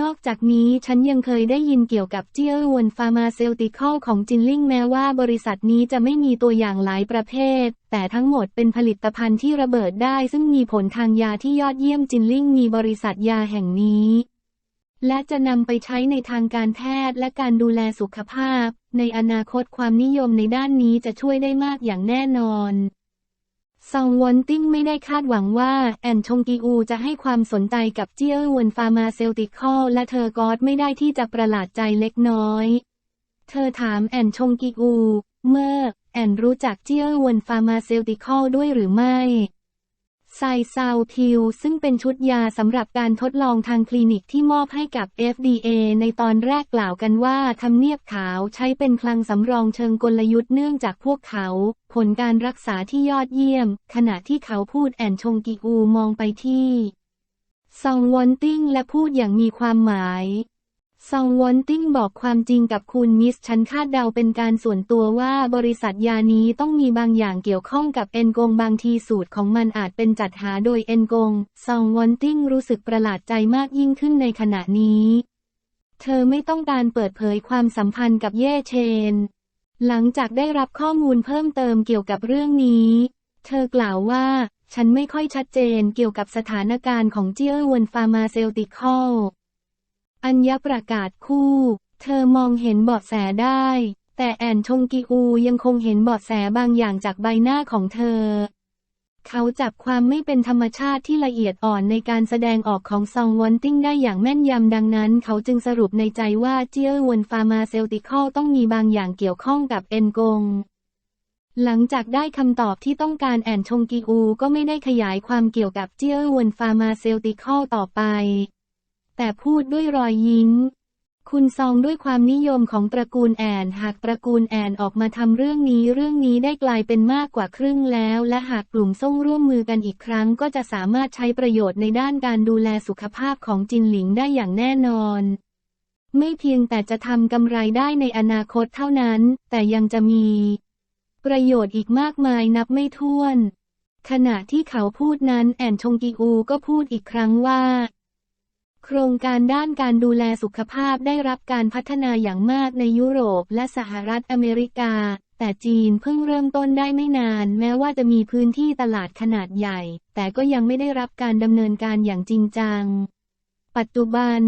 นอกจากนี้ฉันยังเคยได้ยินเกี่ยวกับเจียววนฟาร์มาเซลติคอลของจินลิงแม้ว่าบริษัทนี้จะไม่มีตัวอย่างหลายประเภท แต่ทั้งหมดเป็นผลิตภัณฑ์ที่ระเบิดได้ซึ่งมีผลทางยาที่ยอดเยี่ยมจินลิงมีบริษัทยาแห่งนี้ และจะนำไปใช้ในทางการแพทย์และการดูแลสุขภาพ ในอนาคตความนิยมในด้านนี้จะช่วยได้มากอย่างแน่นอน ซองวอนติ้งไม่ได้คาดหวังว่า แอนชงกีอูจะให้ความสนใจกับเจียวนฟาร์มาเซลติคอลและเธอก็ไม่ได้ที่จะประหลาดใจเล็กน้อย เธอถามแอนชงกีอู เมื่อ แอนรู้จักเจียววนฟาร์มาเซลติคอลด้วยหรือไม่ ไซซาวพิวซึ่งเป็นชุดยาสำหรับการทดลองทางคลินิกที่มอบให้กับ FDA ในตอนแรกกล่าวกันว่าทำเนียบขาวใช้เป็นคลังสำรองเชิงกลยุทธ์เนื่องจากพวกเขา ผลการรักษาที่ยอดเยี่ยม ขณะที่เขาพูดแอนชงกิอูมองไปที่ซองวอนติ้งและพูดอย่างมีความหมาย ซองวอนติ้งบอกความจริงกับคุณมิส ฉันคาดเดาเป็นการส่วนตัวว่าบริษัทยานี้ต้องมีบางอย่างเกี่ยวข้องกับเอ็นกงบางทีสูตรของมันอาจเป็นจัดหาโดยเอ็นกง ซองวอนติ้งรู้สึกประหลาดใจมากยิ่งขึ้นในขณะนี้ เธอไม่ต้องการเปิดเผยความสัมพันธ์กับเย่เชน หลังจากได้รับข้อมูลเพิ่มเติมเกี่ยวกับเรื่องนี้ เธอกล่าวว่า ฉันไม่ค่อยชัดเจนเกี่ยวกับสถานการณ์ของเจียววนฟาร์มาเซลติคอล อัญญประกาศคู่ เธอมองเห็นเบาะแสได้ แต่แอนชงกิอูยังคงเห็นเบาะแสบางอย่างจากใบหน้าของเธอ เขาจับความไม่เป็นธรรมชาติที่ละเอียดอ่อนในการแสดงออกของซองวอนติ้งได้อย่างแม่นยำดังนั้น เขาจึงสรุปในใจว่าเจียวนฟาร์มาเซลติคอลต้องมีบางอย่างเกี่ยวข้องกับเอ็นกงหลังจากได้คำตอบที่ต้องการแอนชงกิอูก็ไม่ได้ขยายความเกี่ยวกับเจียววนฟาร์มาเซลติคอลต่อไป แต่พูดด้วยรอยยิ้ม คุณซองด้วยความนิยมของตระกูลแอน หากตระกูลแอนออกมาทำเรื่องนี้เรื่องนี้ได้กลายเป็นมากกว่าครึ่งแล้ว และหากกลุ่มส่งร่วมมือกันอีกครั้ง ก็จะสามารถใช้ประโยชน์ในด้านการดูแลสุขภาพของจินหลิงได้อย่างแน่นอนไม่เพียงแต่จะทำกำไรได้ในอนาคตเท่านั้น แต่ยังจะมี ประโยชน์อีกมากมายนับไม่ถ้วน ขณะที่เขาพูดนั้นแอนชงกิอูก็พูดอีกครั้งว่า โครงการด้านการดูแลสุขภาพได้รับการพัฒนาอย่างมากในยุโรปและสหรัฐอเมริกา แต่จีนเพิ่งเริ่มต้นได้ไม่นาน แม้ว่าจะมีพื้นที่ตลาดขนาดใหญ่ แต่ก็ยังไม่ได้รับการดำเนินการอย่างจริงจัง ปัจจุบัน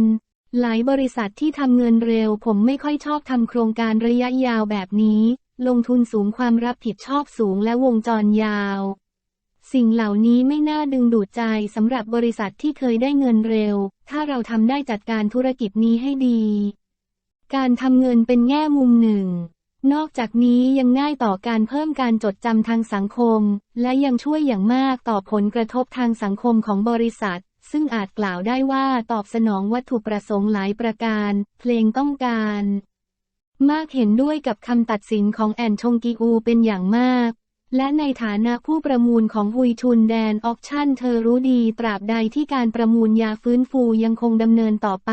หลายบริษัทที่ทำเงินเร็ว ผมไม่ค่อยชอบทำโครงการระยะยาวแบบนี้ ลงทุนสูงความรับผิดชอบสูงและวงจรยาว สิ่งเหล่านี้ไม่น่าดึงดูดใจสำหรับบริษัทที่เคยได้เงินเร็ว ถ้าเราทำได้จัดการธุรกิจนี้ให้ดี การทำเงินเป็นแง่มุมหนึ่ง นอกจากนี้ยังง่ายต่อการเพิ่มการจดจำทางสังคม และยังช่วยอย่างมากต่อผลกระทบทางสังคมของบริษัท ซึ่งอาจกล่าวได้ว่าตอบสนองวัตถุประสงค์หลายประการ เพลงต้องการ มากเห็นด้วยกับคำตัดสินของแอนชงกีอูเป็นอย่างมาก และในฐานะผู้ประมูลของฮุยชุนแดนออกชั่นเธอรู้ดีตราบใดที่การประมูลยาฟื้นฟูยังคงดำเนินต่อไป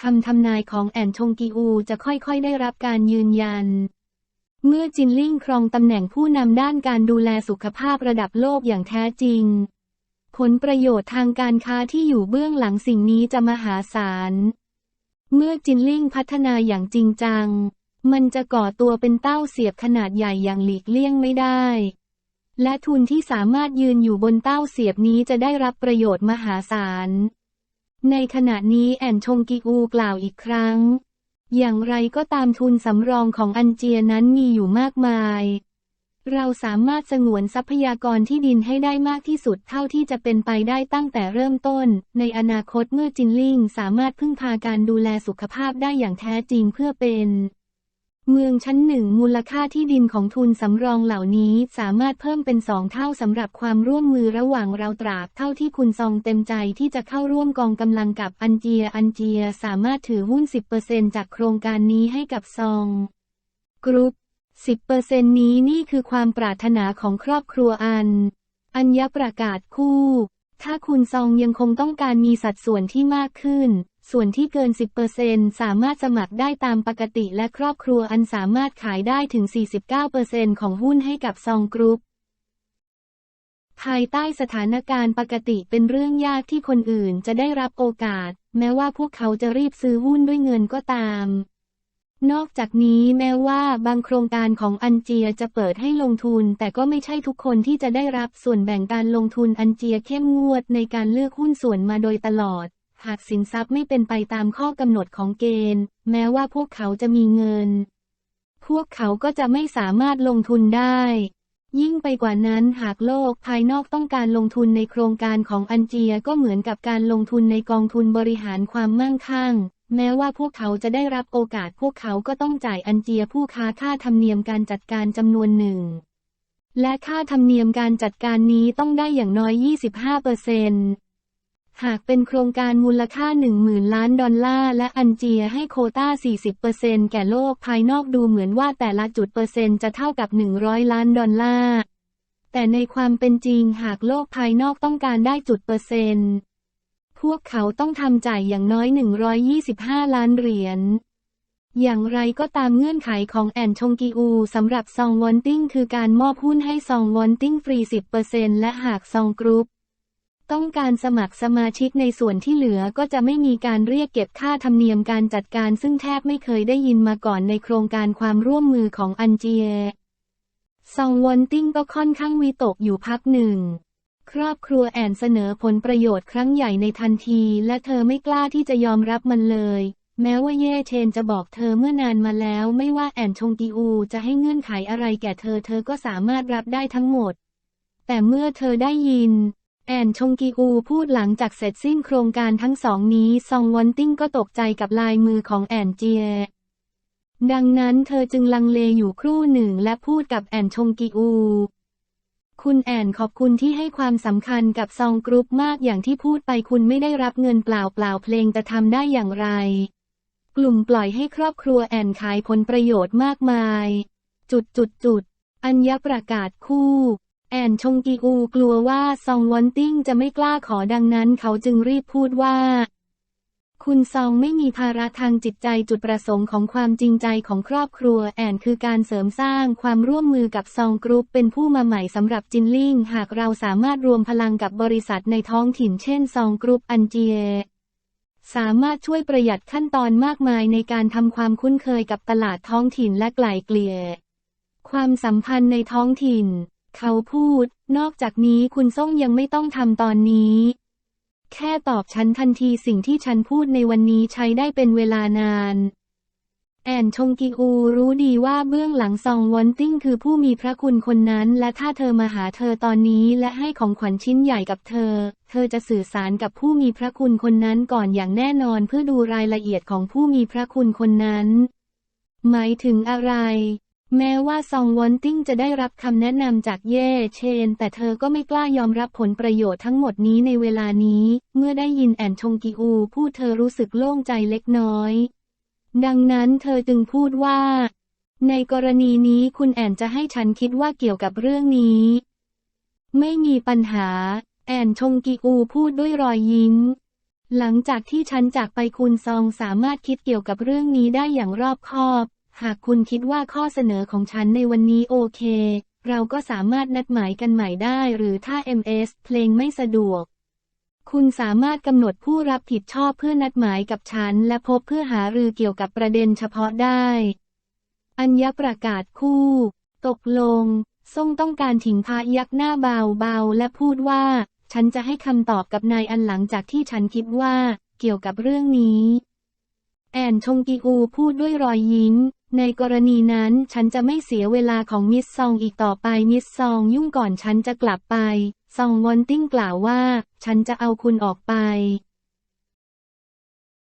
คำทำนายของแอนชงกีอูจะค่อยๆได้รับการยืนยัน เมื่อจินลิ่งครองตำแหน่งผู้นำด้านการดูแลสุขภาพระดับโลกอย่างแท้จริง ผลประโยชน์ทางการค้าที่อยู่เบื้องหลังสิ่งนี้จะมหาศาล เมื่อจินลิ่งพัฒนาอย่างจริงจัง มันจะก่อตัวเป็นเต้าเสียบขนาดใหญ่อย่างหลีกเลี่ยงไม่ได้ และทุนที่สามารถยืนอยู่บนเต้าเสียบนี้จะได้รับประโยชน์มหาศาล ในขณะนี้แอนชงกิอูกล่าวอีกครั้ง อย่างไรก็ตามทุนสำรองของอันเจียนั้นมีอยู่มากมาย เราสามารถสงวนทรัพยากรที่ดินให้ได้มากที่สุดเท่าที่จะเป็นไปได้ตั้งแต่เริ่มต้น ในอนาคตเมื่อจินลิงสามารถพึ่งพาการดูแลสุขภาพได้อย่างแท้จริงเพื่อเป็น เมืองชั้นหนึ่งมูลค่าที่ดินของทุนสำรองเหล่านี้สามารถเพิ่มเป็นสองเท่าสำหรับความร่วมมือระหว่างเราตราบเท่าที่คุณซองเต็มใจที่จะเข้าร่วมกองกำลังกับอันเจียอันเจียสามารถถือหุ้น 10%จากโครงการนี้ให้กับซอง กรุ๊ป 10%นี้นี่คือความปรารถนาของครอบครัวอัน อัญญประกาศคู่ ถ้าคุณซองยังคงต้องการมีสัดส่วนที่มากขึ้น ส่วนที่เกิน 10%สามารถสมัครได้ตามปกติและครอบครัวอันสามารถขายได้ถึง 49%ของหุ้นให้กับซองกรุ๊ป ภายใต้สถานการณ์ปกติเป็นเรื่องยากที่คนอื่นจะได้รับโอกาส แม้ว่าพวกเขาจะรีบซื้อหุ้นด้วยเงินก็ตาม นอกจากนี้แม้ว่าบางโครงการของอันเจียจะเปิดให้ลงทุน แต่ก็ไม่ใช่ทุกคนที่จะได้รับส่วนแบ่งการลงทุนอันเจียเข้มงวดในการเลือกหุ้นส่วนมาโดยตลอด หากสินทรัพย์ไม่เป็นไปตามข้อกำหนดของเกณฑ์ แม้ว่าพวกเขาจะมีเงิน พวกเขาก็จะไม่สามารถลงทุนได้ ยิ่งไปกว่านั้นหากโลกภายนอกต้องการลงทุนในโครงการของอันเจียก็เหมือนกับการลงทุนในกองทุนบริหารความมั่งคั่ง แม้ว่าพวกเขาจะได้รับโอกาสพวกเขาก็ต้องจ่ายอันเจียผู้ค้าค่าธรรมเนียมการจัดการจำนวนหนึ่ง และค่าธรรมเนียมการจัดการนี้ต้องได้อย่างน้อย 25เปอร์เซนต์ หากเป็นโครงการมูลค่า 10,000 ล้านดอลลาร์และอันเจียให้โคต้า 40%แก่โลกภายนอกดูเหมือนว่าแต่ละจุดเปอร์เซ็นต์จะเท่ากับ 100 ล้านดอลลาร์ แต่ในความเป็นจริงหากโลกภายนอกต้องการได้จุดเปอร์เซ็นต์ พวกเขาต้องทำจ่ายอย่างน้อย 125 ล้านเหรียญอย่างไรก็ตามเงื่อนไขของแอนชงกีอูสำหรับซองวอนติ้งคือการมอบหุ้นให้ซองวอนติ้งฟรี 10%และหากซองกรุ๊ป ต้องการสมัครสมาชิกในส่วนที่เหลือก็จะไม่มีการเรียกเก็บค่าธรรมเนียมการจัดการซึ่งแทบไม่เคยได้ยินมาก่อนในโครงการความร่วมมือของอันเจีย ซองวอนติ้งก็ค่อนข้างวิตกอยู่พักหนึ่ง ครอบครัวแอนเสนอผลประโยชน์ครั้งใหญ่ในทันที และเธอไม่กล้าที่จะยอมรับมันเลย แม้ว่าเย่เชนจะบอกเธอเมื่อนานมาแล้ว ไม่ว่าแอนชงกีอูจะให้เงื่อนไขอะไรแก่เธอเธอก็สามารถรับได้ทั้งหมด แต่เมื่อเธอได้ยิน แอนชงกีอูพูดหลังจากเสร็จสิ้นโครงการทั้งสองนี้ซองวอนติ้งก็ตกใจกับลายมือของแอนเจีย ดังนั้นเธอจึงลังเลอยู่ครู่หนึ่งและพูดกับแอนชงกีอู คุณแอนขอบคุณที่ให้ความสำคัญกับซองกรุ๊ปมากอย่างที่พูดไปคุณไม่ได้รับเงินเปล่าเปล่าเพลงจะทำได้อย่างไร กลุ่มปล่อยให้ครอบครัวแอนขายผลประโยชน์มากมาย จุดจุดจุดอัญญประกาศคู่ แอนชงกีอูกลัวว่าซองวอนติ้งจะไม่กล้าขอดังนั้นเขาจึงรีบพูดว่า คุณซองไม่มีภาระทางจิตใจจุดประสงค์ของความจริงใจของครอบครัว แอนคือการเสริมสร้างความร่วมมือกับซองกรุ๊ปเป็นผู้มาใหม่สำหรับจินลิงหากเราสามารถรวมพลังกับบริษัทในท้องถิ่นเช่นซองกรุ๊ปอันเจียสามารถช่วยประหยัดขั้นตอนมากมายในการทำความคุ้นเคยกับตลาดท้องถิ่นและไกล่เกลี่ยความสัมพันธ์ในท้องถิ่น เขาพูด นอกจากนี้คุณส่งยังไม่ต้องทำตอนนี้ แค่ตอบฉันทันทีสิ่งที่ฉันพูดในวันนี้ใช้ได้เป็นเวลานาน แอนชงกีอูรู้ดีว่าเบื้องหลังซองวอนติ้งคือผู้มีพระคุณคนนั้น และถ้าเธอมาหาเธอตอนนี้และให้ของขวัญชิ้นใหญ่กับเธอ เธอจะสื่อสารกับผู้มีพระคุณคนนั้นก่อนอย่างแน่นอนเพื่อดูรายละเอียดของผู้มีพระคุณคนนั้น หมายถึงอะไร แม้ว่าซองวอนติ้งจะได้รับคำแนะนำจากเย่เชน แต่เธอก็ไม่กล้ายอมรับผลประโยชน์ทั้งหมดนี้ในเวลานี้ เมื่อได้ยินแอนชงกีอูพูดเธอรู้สึกโล่งใจเล็กน้อย ดังนั้นเธอจึงพูดว่า ในกรณีนี้คุณแอนจะให้ฉันคิดว่าเกี่ยวกับเรื่องนี้ ไม่มีปัญหา แอนชงกีอูพูดด้วยรอยยิ้ม หลังจากที่ฉันจากไปคุณซองสามารถคิดเกี่ยวกับเรื่องนี้ได้อย่างรอบคอบ หากคุณคิดว่าข้อเสนอของฉันในวันนี้โอเค เราก็สามารถนัดหมายกันใหม่ได้ หรือถ้า MS เพลงไม่สะดวก คุณสามารถกำหนดผู้รับผิดชอบเพื่อนัดหมายกับฉัน และพบเพื่อหารือเกี่ยวกับประเด็นเฉพาะได้ อัญญประกาศคู่ ตกลงส่งต้องการถิงพายักหน้าเบาๆและพูดว่า ฉันจะให้คำตอบกับนายอันหลังจากที่ฉันคิดว่า เกี่ยวกับเรื่องนี้ แอนชงกีอูพูดด้วยรอยยิ้ม ในกรณีนั้นฉันจะไม่เสียเวลาของมิสซองอีกต่อไปมิสซองยุ่งก่อนฉันจะกลับไป ซองวอนติ้งกล่าวว่า ฉันจะเอาคุณออกไป